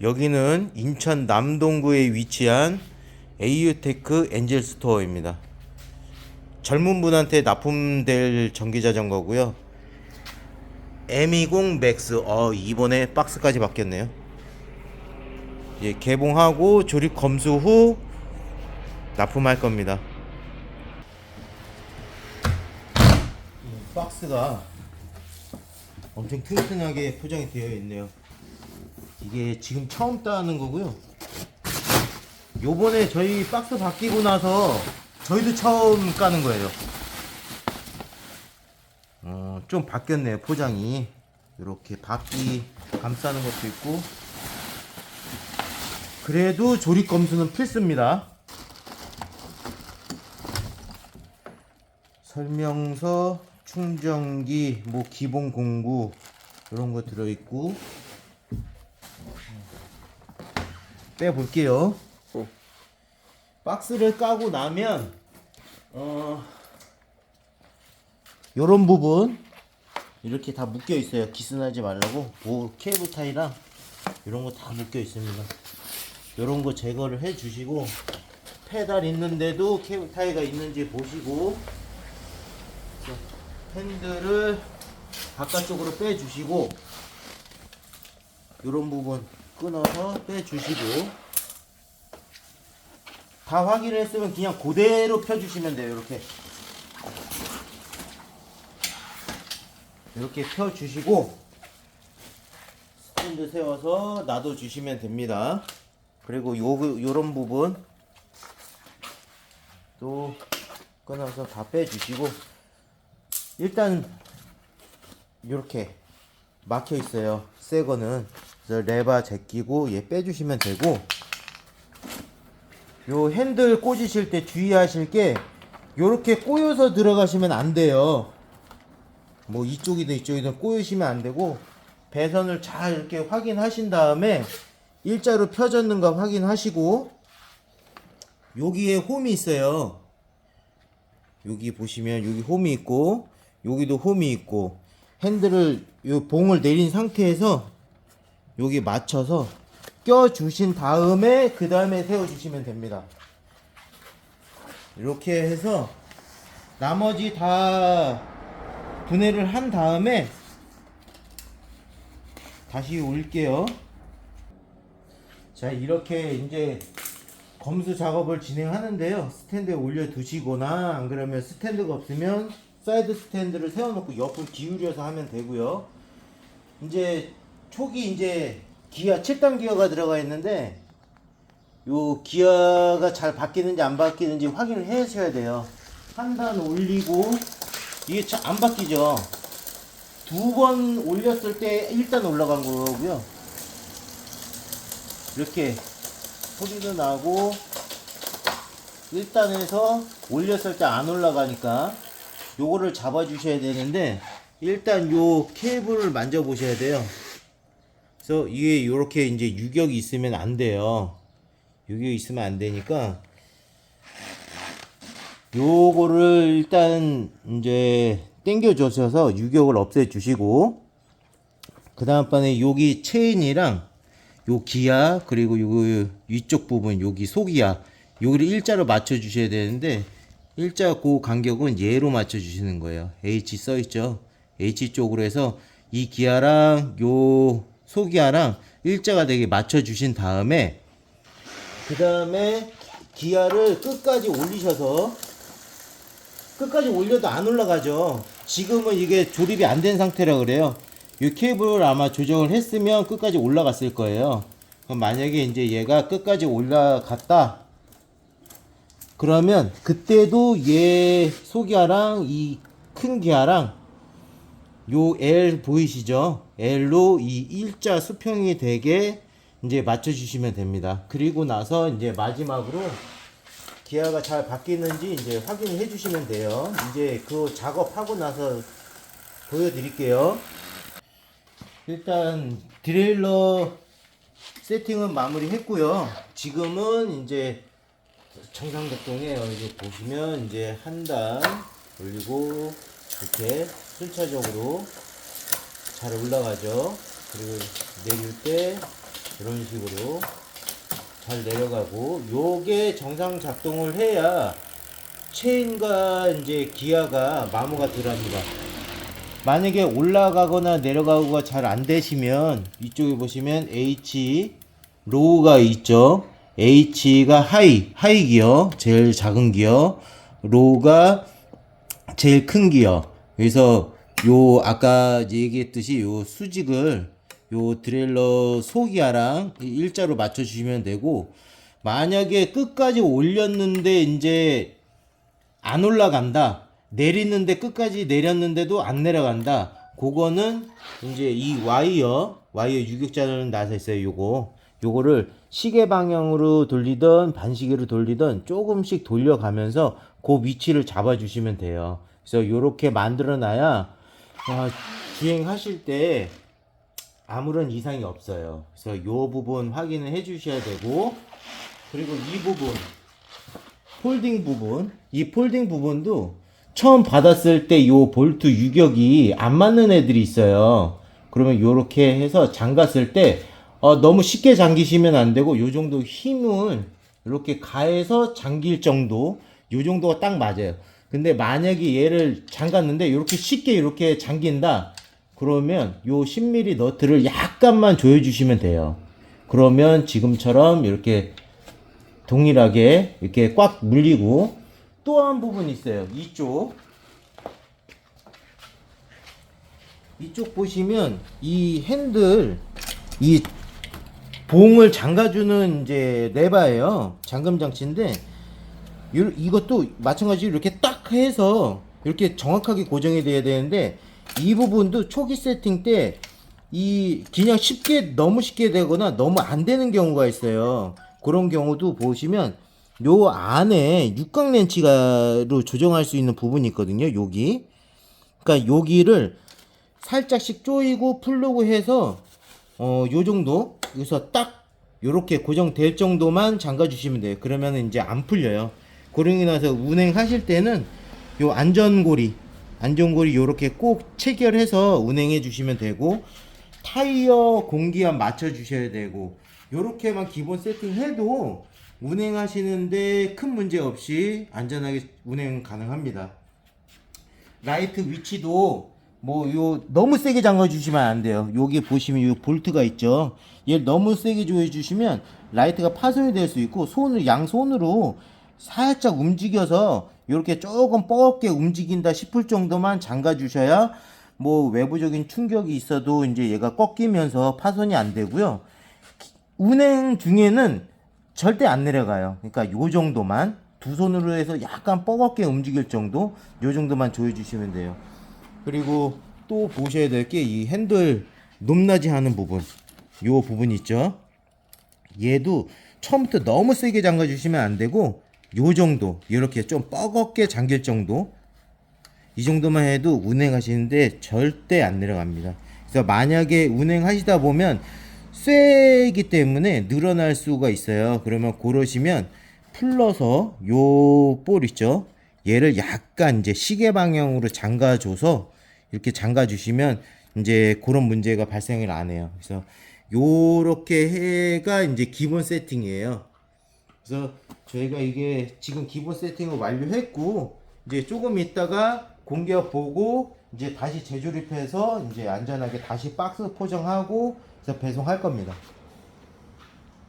여기는 인천 남동구에 위치한 AU테크 엔젤 스토어입니다. 젊은 분한테 납품될 전기 자전거고요. M20 맥스 어 이번에 박스까지 바뀌었네요. 예, 개봉하고 조립 검수 후 납품할 겁니다. 이 박스가 엄청 튼튼하게 포장이 되어 있네요. 이게 지금 처음 따는 거고요. 요번에 저희 박스 바뀌고 나서 저희도 처음 까는 거예요. 어, 좀 바뀌었네요, 포장이. 이렇게 바퀴 감싸는 것도 있고. 그래도 조립 검수는 필수입니다. 설명서, 충전기, 뭐 기본 공구 이런 거 들어 있고. 빼 볼게요. 박스를 까고 나면 어 요런 부분 이렇게 다 묶여 있어요. 기스나지 말라고 뭐 케이블 타이랑 이런 거 다 묶여 있습니다. 요런 거 제거를 해 주시고 페달 있는데도 케이블 타이가 있는지 보시고 자, 핸들을 바깥쪽으로 빼 주시고 요런 부분 끊어서 빼 주시고 다 확인을 했으면 그냥 그대로 펴주시면 돼요. 이렇게 이렇게 펴주시고 스탠드 세워서 놔둬 주시면 됩니다. 그리고 요 요런 부분 또 끊어서 다 빼주시고 일단 이렇게 막혀 있어요. 새 거는 그래서 레바 제끼고 얘 빼주시면 되고 요 핸들 꽂으실 때 주의하실 게 요렇게 꼬여서 들어가시면 안 돼요. 뭐 이쪽이든 이쪽이든 꼬이시면 안 되고 배선을 잘 이렇게 확인하신 다음에 일자로 펴졌는가 확인하시고 여기에 홈이 있어요. 여기 보시면 여기 홈이 있고 여기도 홈이 있고 핸들을 요 봉을 내린 상태에서 여기 맞춰서 껴 주신 다음에 그 다음에 세워 주시면 됩니다. 이렇게 해서 나머지 다 분해를 한 다음에 다시 올게요. 자 이렇게 이제 검수 작업을 진행하는데요. 스탠드에 올려 두시거나 안 그러면 스탠드가 없으면 사이드 스탠드를 세워놓고 옆을 기울여서 하면 되고요. 이제 초기 이제 기아 7단 기어가 들어가 있는데 요 기아가 잘 바뀌는지 안 바뀌는지 확인을 해 주셔야 돼요. 한 단 올리고 이게 자- 안 바뀌죠. 두 번 올렸을 때 1단 올라간 거고요. 이렇게 소리도 나고 1단에서 올렸을 때 안 올라가니까 요거를 잡아 주셔야 되는데 일단 요 케이블을 만져 보셔야 돼요. 그래서 이게 요렇게 이제 유격이 있으면 안 돼요. 유격이 있으면 안 되니까 요거를 일단 이제 당겨 주셔서 유격을 없애 주시고 그 다음 번에 여기 체인이랑 요 기아 그리고 요 위쪽 부분 여기 속이야 여기를 일자로 맞춰 주셔야 되는데 일자 그 간격은 얘로 맞춰 주시는 거예요 H 써 있죠 H 쪽으로 해서 이 기아랑 요 소기아랑 일자가 되게 맞춰 주신 다음에 그 다음에 기아를 끝까지 올리셔서 끝까지 올려도 안 올라가죠. 지금은 이게 조립이 안 된 상태라 그래요. 이 케이블을 아마 조정을 했으면 끝까지 올라갔을 거예요. 그럼 만약에 이제 얘가 끝까지 올라갔다. 그러면 그때도 얘 소기아랑 이 큰 기아랑 요 L 보이시죠? L로 이 일자 수평이 되게 이제 맞춰 주시면 됩니다. 그리고 나서 이제 마지막으로 기아가 잘 바뀌는지 이제 확인을 해 주시면 돼요. 이제 그 작업하고 나서 보여드릴게요. 일단 디레일러 세팅은 마무리 했고요. 지금은 이제 청상백동에 여기 보시면 이제 한 단 올리고 이렇게 순차적으로 잘 올라가죠. 그리고 내릴 때 이런 식으로 잘 내려가고 요게 정상 작동을 해야 체인과 이제 기아가 마모가 들어갑니다. 만약에 올라가거나 내려가고가 잘 안 되시면 이쪽에 보시면 H 로우가 있죠. H가 하이 하이 기어 제일 작은 기어 로우가 제일 큰 기어. 그래서 요 아까 얘기했듯이 요 수직을 요 트레일러 소기아랑 일자로 맞춰 주시면 되고 만약에 끝까지 올렸는데 이제 안 올라간다. 내리는데 끝까지 내렸는데도 안 내려간다. 그거는 이제 이 와이어, 와이어 유격자는 나서 있어요. 요거. 요거를 시계 방향으로 돌리던 반시계로 돌리던 조금씩 돌려가면서 그 위치를 잡아주시면 돼요. 그래서 요렇게 만들어 놔야 아, 주행하실 때 아무런 이상이 없어요. 그래서 요 부분 확인을 해 주셔야 되고 그리고 이 부분 폴딩 부분 이 폴딩 부분도 처음 받았을 때 요 볼트 유격이 안 맞는 애들이 있어요 그러면 요렇게 해서 잠갔을 때 어, 너무 쉽게 잠기시면 안 되고 요 정도 힘을 이렇게 가해서 잠길 정도 요 정도가 딱 맞아요 근데 만약에 얘를 잠갔는데 이렇게 쉽게 이렇게 잠긴다 그러면 요 10mm 너트를 약간만 조여 주시면 돼요 그러면 지금처럼 이렇게 동일하게 이렇게 꽉 물리고 또 한 부분 있어요. 이쪽. 이쪽 보시면 이 핸들 이 봉을 잠가주는 이제 레바예요. 잠금 장치인데 요- 이것도 마찬가지로 이렇게 딱 해서 이렇게 정확하게 고정이 돼야 되는데 이 부분도 초기 세팅 때 이 그냥 쉽게 너무 쉽게 되거나 너무 안 되는 경우가 있어요. 그런 경우도 보시면 요 안에 육각 렌치가로 조정할 수 있는 부분이 있거든요. 여기. 그러니까 여기를 살짝씩 조이고 풀르고 해서 어요 정도 여기서 딱 요렇게 고정될 정도만 잠가 주시면 돼요. 그러면 이제 안 풀려요. 그러고 나서 운행하실 때는 요 안전고리 안전고리 요렇게 꼭 체결해서 운행해 주시면 되고 타이어 공기압 맞춰 주셔야 되고 요렇게만 기본 세팅해도 운행하시는데 큰 문제 없이 안전하게 운행 가능합니다. 라이트 위치도 뭐 요 너무 세게 잠가 주시면 안 돼요. 여기 보시면 요 볼트가 있죠. 얘 너무 세게 조여 주시면 라이트가 파손이 될 수 있고 손을 양손으로 살짝 움직여서 이렇게 조금 뻐겁게 움직인다 싶을 정도만 잠가 주셔야 뭐 외부적인 충격이 있어도 이제 얘가 꺾이면서 파손이 안 되고요. 운행 중에는 절대 안 내려가요. 그러니까 요 정도만 두 손으로 해서 약간 뻐겁게 움직일 정도 요 정도만 조여 주시면 돼요. 그리고 또 보셔야 될 게 이 핸들 높낮이 하는 부분 요 부분 있죠. 얘도 처음부터 너무 세게 잠가 주시면 안 되고 요 정도 이렇게 좀 뻐겁게 잠길 정도 이 정도만 해도 운행하시는데 절대 안 내려갑니다. 그래서 만약에 운행하시다 보면 쇠이기 때문에 늘어날 수가 있어요. 그러면 그러시면 풀러서 요 볼 있죠. 얘를 약간 이제 시계 방향으로 잠가줘서 이렇게 잠가 주시면 이제 그런 문제가 발생을 안 해요. 그래서 요렇게 해가 이제 기본 세팅이에요. 그래서 저희가 이게 지금 기본 세팅을 완료했고 이제 조금 있다가 공기업 보고 이제 다시 재조립해서 이제 안전하게 다시 박스 포장하고 그래서 배송할 겁니다.